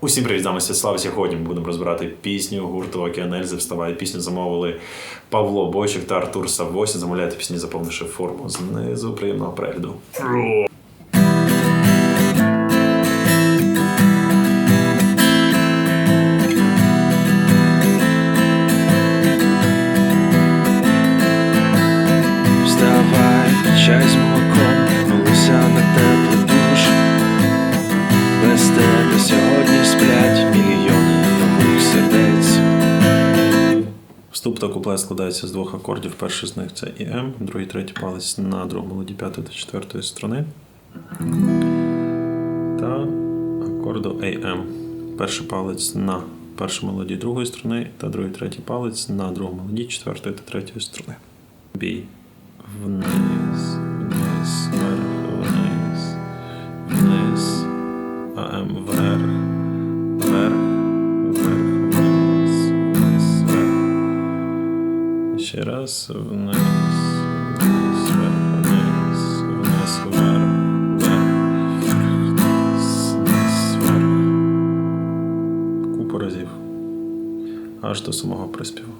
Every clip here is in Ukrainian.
Усім привіт, з вами Святослав. Сьогодні ми будемо розбирати пісню гурту Океанельзи вставай. Пісню замовили Павло Бойчик та Артур Савосі. Замовляйте пісні, заповнивши форму знизу. Приємного перегляду. Вступ куплет складається з двох акордів. Перший з них це і М, другий, третій палець на другому ладі п'ятої та четвертої сторони. Та акорду AM. Перший палець на першому ладі другої сторони, та другий, третій палець на другому ладі четвертої та третьої сторони. Бій. В вниз, Ще раз вниз, вниз, вниз, вниз, вверх, вниз, вниз, вверх. Купу разів. Аж до самого приспіву.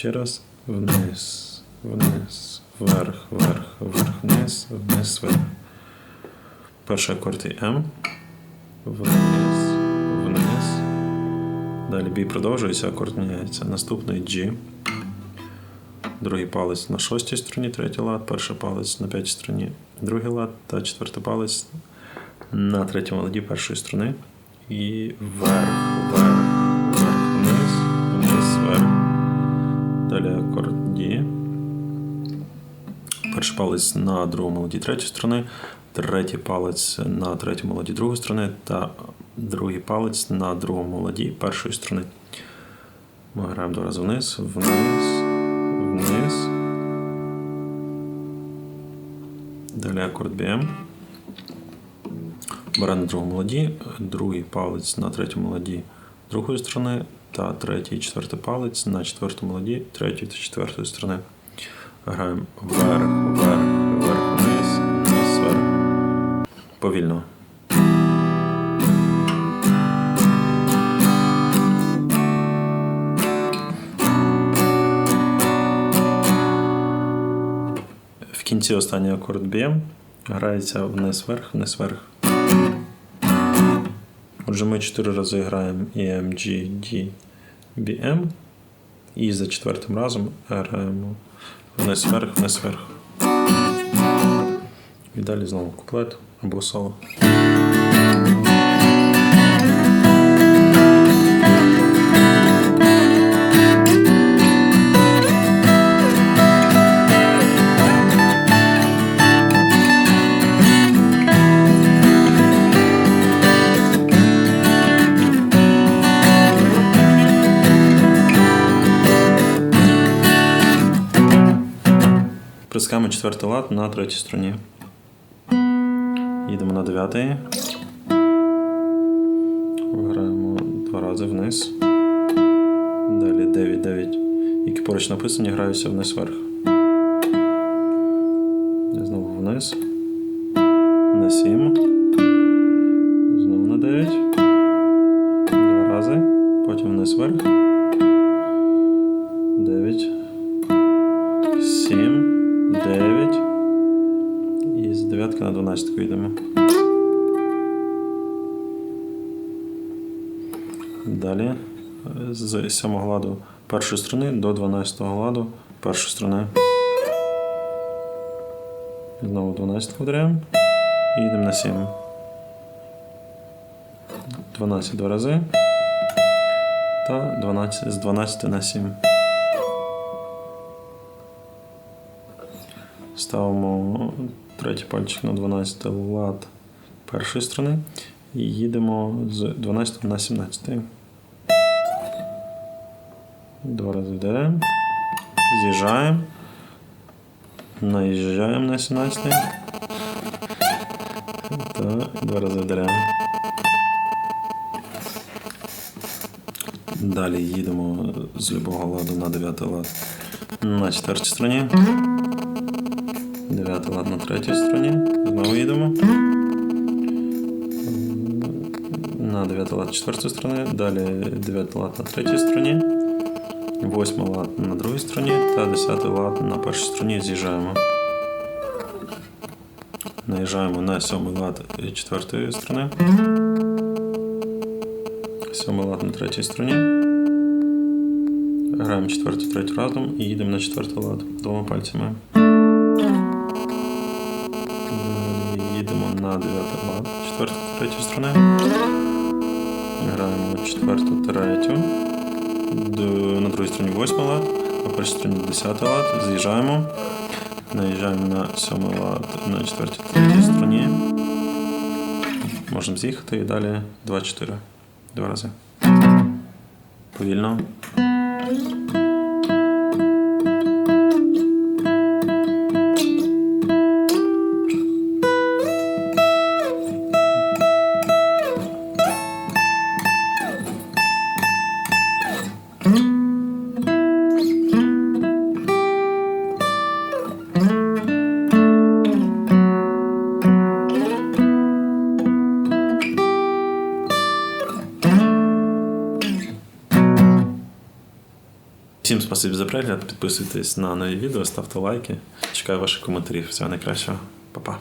Ще раз вниз, вниз, вверх, вверх, вверх, вниз, вниз, вверх. Перший акорд М. Вниз, вниз. Далі бій продовжується, акорд міняється. Наступний G. Другий палець на шостій стороні, третій лад, перший палець на п'ятій стороні, другий лад та четвертий палець на третьому ладі першої струни. І вверх, вверх, Далі акорд D. Перший палець на другому ладі третьої струни, третій палець на третьому ладі другої струни та другий палець на другому ладі першої струни. Ми граємо два рази вниз, вниз, вниз. Далі акорд BM. Бере на другому ладі, другий палець на третьому ладі другої сторони, та третій і четвертий палець на четвертому ладі третьої та четвертої сторони. Граємо вверх, вверх, вверх, вниз, вниз, вверх. Повільно. В кінці останній акорд BM грається вниз вверх, вниз вверх. Отже, ми чотири рази граємо EM, G, D, BM. І за четвертим разом RM. вниз вверх, вниз вверх. І далі знову куплет або соло. Прискаємо четвертий лад на третій струні. Їдемо на дев'ятий. Граємо два рази вниз. Далі 9, 9. Які поруч написані, граюся вниз вверх. Знову вниз. На 7. Знову на 9. Два рази. Потім вниз вверх. 9. 7, 9. І з дев'ятки на 12 йдемо. Далі з 7 ладу першої струни до 12 ладу першої струни. Знову 12 ударяємо. І йдемо на 7. 12 два рази. Та 12 з 12 на 7. Ставимо третій пальчик на 12 лад першої сторони і їдемо з 12 на 17. Два рази йдемо. З'їжджаємо. Наїжджаємо на 17. Так, два рази вдаряємо. Далі їдемо з любого ладу на 9 лад на четвертій стороні. 9 лад на третій стороні. Знову їдемо. На 9 лад четвертій стороні. Далі 9 лад на третій стороні. 8 лад на другій стороні та 10 лад на першій стороні з'їжджаємо. Наїжджаємо на 7 лад четвертої сторони. 7 лад на третій стороні. Граємо четверту, третю разом і їдемо на четвертий лад двома пальцями. На 9 лад четверту, третю сторони. Граємо четверту, третю. На другій стороні 8 лад, на першій стороні 10 лад. З'їжджаємо. Наїжджаємо на 7 лад на четвертій, третій стороні. Можемо з'їхати і далі 2-4. Два рази. Повільно. Всім спасибі за перегляд. Підписуйтесь на нові відео, ставте лайки. Чекаю ваших коментарів. Всього найкращого. Па-па.